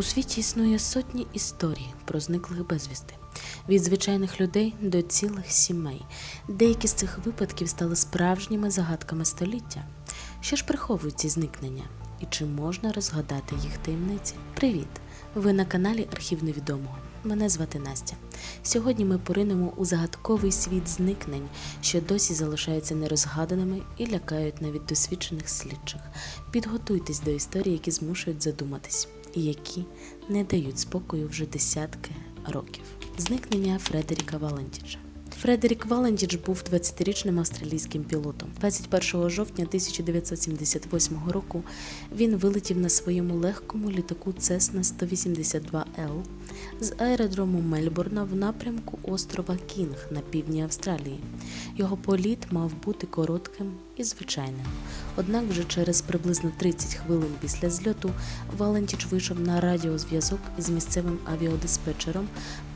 У світі існує сотні історій про зниклих безвісти. Від звичайних людей до цілих сімей. Деякі з цих випадків стали справжніми загадками століття. Що ж приховують ці зникнення? І чи можна розгадати їх таємниці? Привіт! Ви на каналі Архів Невідомого. Мене звати Настя. Сьогодні ми поринемо у загадковий світ зникнень, що досі залишаються нерозгаданими і лякають навіть досвідчених слідчих. Підготуйтесь до історій, які змушують задуматись, і які не дають спокою вже десятки років. Зникнення Фредеріка Валентіча. Фредерік Валентіч був 20-річним австралійським пілотом. 21 жовтня 1978 року він вилетів на своєму легкому літаку Cessna 182L з аеродрому Мельбурна в напрямку острова Кінг на півдні Австралії. Його політ мав бути коротким і звичайним. Однак вже через приблизно 30 хвилин після зльоту Валентіч вийшов на радіозв'язок із місцевим авіадиспетчером,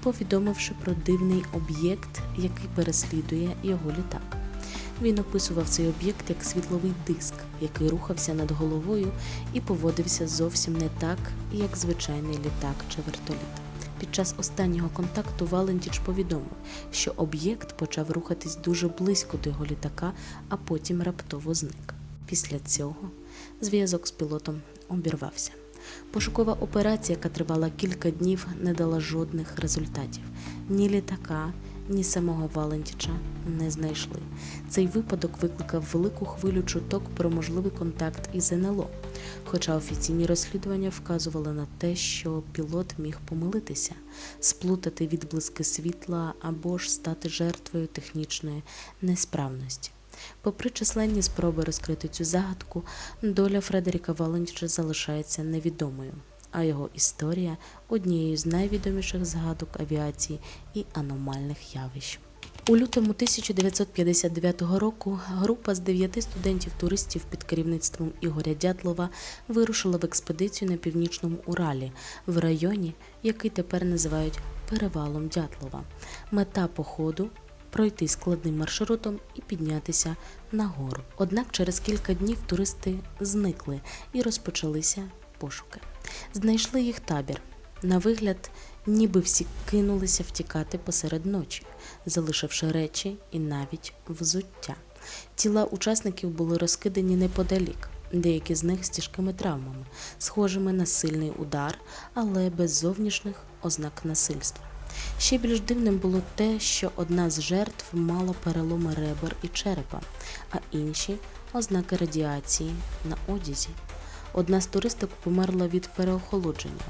повідомивши про дивний об'єкт, який переслідує його літак. Він описував цей об'єкт як світловий диск, який рухався над головою і поводився зовсім не так, як звичайний літак чи вертоліт. Під час останнього контакту Валентіч повідомив, що об'єкт почав рухатись дуже близько до його літака, а потім раптово зник. Після цього зв'язок з пілотом обірвався. Пошукова операція, яка тривала кілька днів, не дала жодних результатів. Ні літака, ні самого Валентіча не знайшли. Цей випадок викликав велику хвилю чуток про можливий контакт із НЛО. Хоча офіційні розслідування вказували на те, що пілот міг помилитися, сплутати відблиски світла або ж стати жертвою технічної несправності. Попри численні спроби розкрити цю загадку, доля Фредеріка Валентіча залишається невідомою, а його історія однією з найвідоміших згадок авіації і аномальних явищ. У лютому 1959 року група з дев'яти студентів-туристів під керівництвом Ігоря Дятлова вирушила в експедицію на північному Уралі в районі, який тепер називають Перевалом Дятлова. Мета походу пройти складним маршрутом і піднятися на гору. Однак через кілька днів туристи зникли і розпочалися пошуки. Знайшли їх табір. На вигляд, ніби всі кинулися втікати посеред ночі, залишивши речі і навіть взуття. Тіла учасників були розкидані неподалік, деякі з них з тяжкими травмами, схожими на сильний удар, але без зовнішніх ознак насильства. Ще більш дивним було те, що одна з жертв мала переломи ребер і черепа, а інші ознаки радіації на одязі. Одна з туристок померла від переохолодження.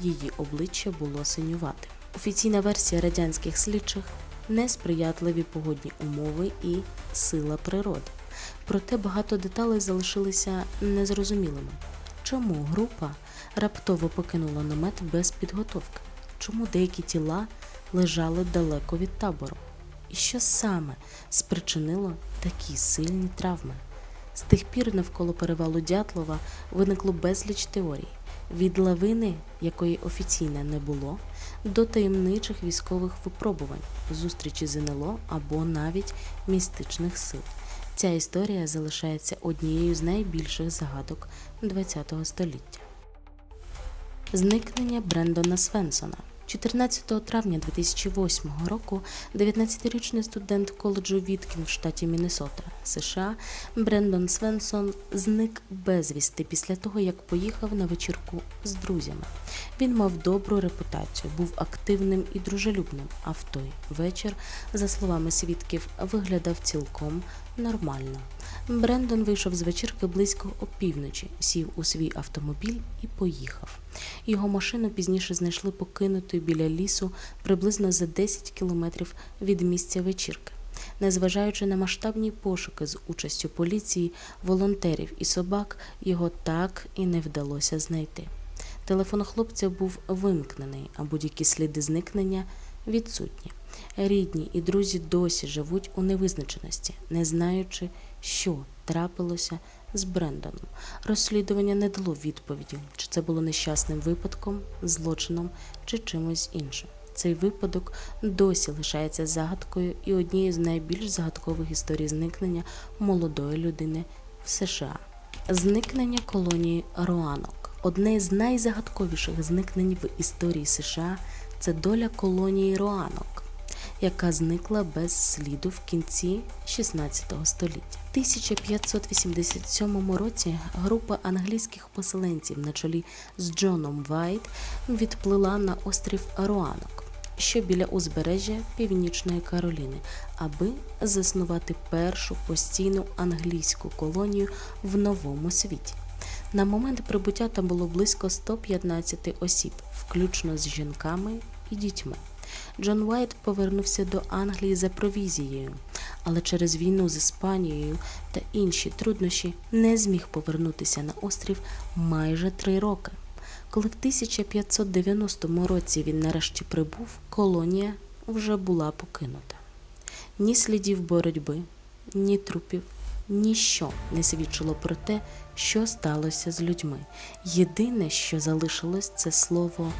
Її обличчя було синюватим. Офіційна версія радянських слідчих несприятливі погодні умови і сила природи. Проте багато деталей залишилися незрозумілими. Чому група раптово покинула намет без підготовки? Чому деякі тіла лежали далеко від табору? І що саме спричинило такі сильні травми? З тих пір навколо перевалу Дятлова виникло безліч теорій від лавини, якої офіційно не було, до таємничих військових випробувань, зустрічі з НЛО або навіть містичних сил. Ця історія залишається однією з найбільших загадок ХХ століття. Зникнення Брендона Свенсона. 14 травня 2008 року 19-річний студент коледжу Віткін в штаті Міннесота, США, Брендон Свенсон зник безвісти після того, як поїхав на вечірку з друзями. Він мав добру репутацію, був активним і дружелюбним, а в той вечір, за словами свідків, виглядав цілком нормально. Брендон вийшов з вечірки близько опівночі, сів у свій автомобіль і поїхав. Його машину пізніше знайшли покинутою біля лісу приблизно за 10 кілометрів від місця вечірки. Незважаючи на масштабні пошуки з участю поліції, волонтерів і собак, його так і не вдалося знайти. Телефон хлопця був вимкнений, а будь-які сліди зникнення відсутні. Рідні і друзі досі живуть у невизначеності, не знаючи, що трапилося з Брендоном. Розслідування не дало відповіді, чи це було нещасним випадком, злочином чи чимось іншим. Цей випадок досі лишається загадкою і однією з найбільш загадкових історій зникнення молодої людини в США. Зникнення колонії Руанок. Одне з найзагадковіших зникнень в історії США це доля колонії Роанок, яка зникла без сліду в кінці 16 століття. В 1587 році група англійських поселенців на чолі з Джоном Вайт відплила на острів Роанок, що біля узбережжя Північної Кароліни, аби заснувати першу постійну англійську колонію в новому світі. На момент прибуття там було близько 115 осіб, включно з жінками і дітьми. Джон Уайт повернувся до Англії за провізією, але через війну з Іспанією та інші труднощі не зміг повернутися на острів майже три роки. Коли в 1590 році він нарешті прибув, колонія вже була покинута. Ні слідів боротьби, ні трупів, ніщо не свідчило про те, що сталося з людьми. Єдине, що залишилось, це слово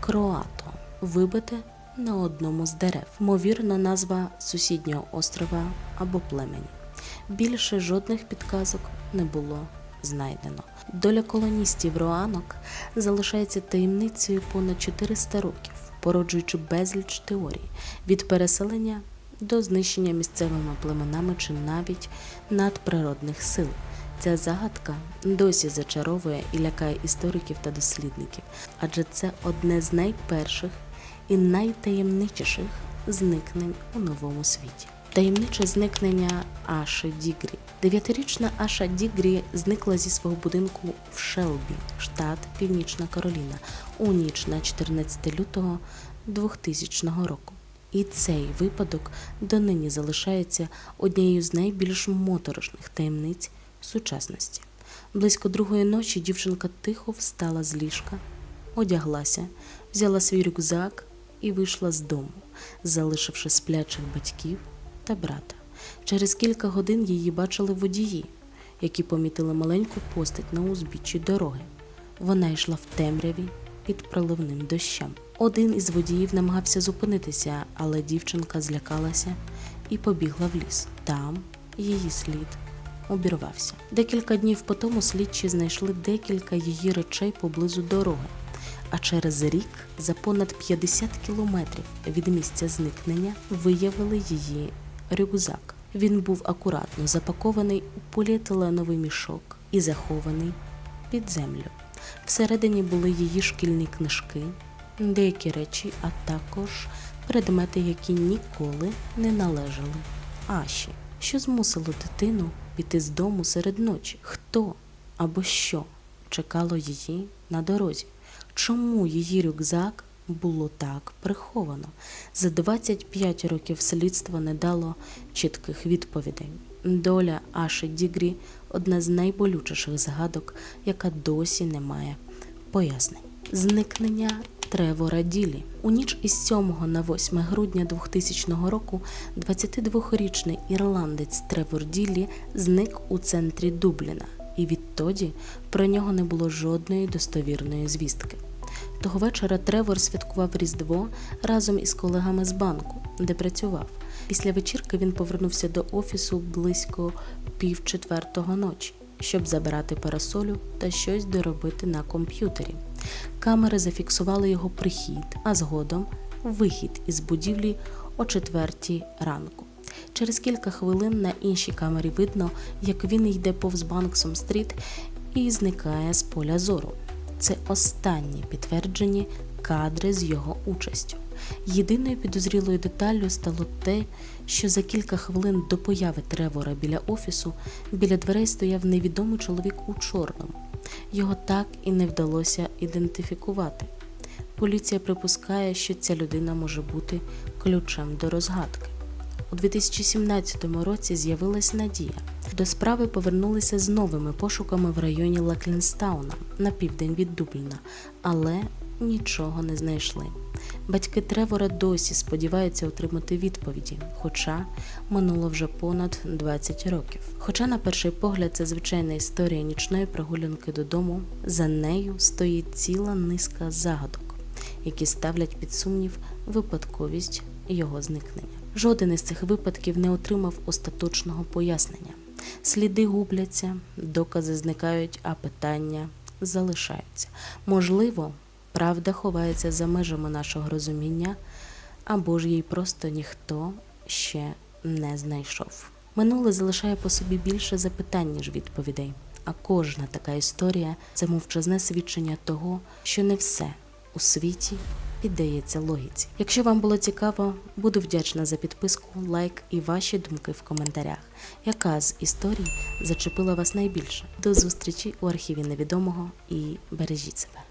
кроато, вибите на одному з дерев, ймовірно, назва сусіднього острова або племені. Більше жодних підказок не було знайдено. Доля колоністів Роанок залишається таємницею понад 400 років, породжуючи безліч теорій від переселення до знищення місцевими племенами чи навіть надприродних сил. Ця загадка досі зачаровує і лякає істориків та дослідників, адже це одне з найперших і найтаємничіших зникнень у новому світі. Таємниче зникнення Аші Дігрі. Дев'ятирічна Аша Дігрі зникла зі свого будинку в Шелбі, штат Північна Кароліна, у ніч на 14 лютого 2000 року. І цей випадок донині залишається однією з найбільш моторошних таємниць сучасності. Близько другої ночі дівчинка тихо встала з ліжка, одяглася, взяла свій рюкзак і вийшла з дому, залишивши сплячих батьків та брата. Через кілька годин її бачили водії, які помітили маленьку постать на узбіччі дороги. Вона йшла в темряві під проливним дощем. Один із водіїв намагався зупинитися, але дівчинка злякалася і побігла в ліс. Там її слід обірвався. Декілька днів по тому слідчі знайшли декілька її речей поблизу дороги. А через рік, за понад 50 кілометрів від місця зникнення, виявили її рюкзак. Він був акуратно запакований у поліетиленовий мішок і захований під землю. Всередині були її шкільні книжки, деякі речі, а також предмети, які ніколи не належали Аші, що змусило дитину піти з дому серед ночі. Хто або що чекало її на дорозі? Чому її рюкзак було так приховано? За 25 років слідство не дало чітких відповідей. Доля Аші Дігрі одна з найболючіших згадок, яка досі не має пояснень. Зникнення Тревора Ділі у ніч із 7 на 8 грудня 2000 року 22-річний ірландець Тревор Ділі зник у центрі Дубліна, і відтоді про нього не було жодної достовірної звістки. Того вечора Тревор святкував Різдво разом із колегами з банку, де працював. Після вечірки він повернувся до офісу близько пів четвертого ночі, щоб забирати парасолю та щось доробити на комп'ютері. Камери зафіксували його прихід, а згодом вихід із будівлі о четвертій ранку. Через кілька хвилин на іншій камері видно, як він йде повз Банксом стріт і зникає з поля зору. Це останні підтверджені кадри з його участю. Єдиною підозрілою деталлю стало те, що за кілька хвилин до появи Тревора біля офісу біля дверей стояв невідомий чоловік у чорному. Його так і не вдалося ідентифікувати. Поліція припускає, що ця людина може бути ключем до розгадки. У 2017 році з'явилась надія. До справи повернулися з новими пошуками в районі Лаклінстауна на південь від Дубліна, але нічого не знайшли. Батьки Тревора досі сподіваються отримати відповіді, хоча минуло вже понад 20 років. Хоча, на перший погляд, це звичайна історія нічної прогулянки додому, за нею стоїть ціла низка загадок, які ставлять під сумнів випадковість його зникнення. Жоден із цих випадків не отримав остаточного пояснення. Сліди губляться, докази зникають, а питання залишаються. Можливо, правда ховається за межами нашого розуміння, або ж їй просто ніхто ще не знайшов. Минуле залишає по собі більше запитань, ніж відповідей. А кожна така історія це мовчазне свідчення того, що не все у світі піддається логіці. Якщо вам було цікаво, буду вдячна за підписку, лайк і ваші думки в коментарях. Яка з історій зачепила вас найбільше? До зустрічі у архіві невідомого і бережіть себе.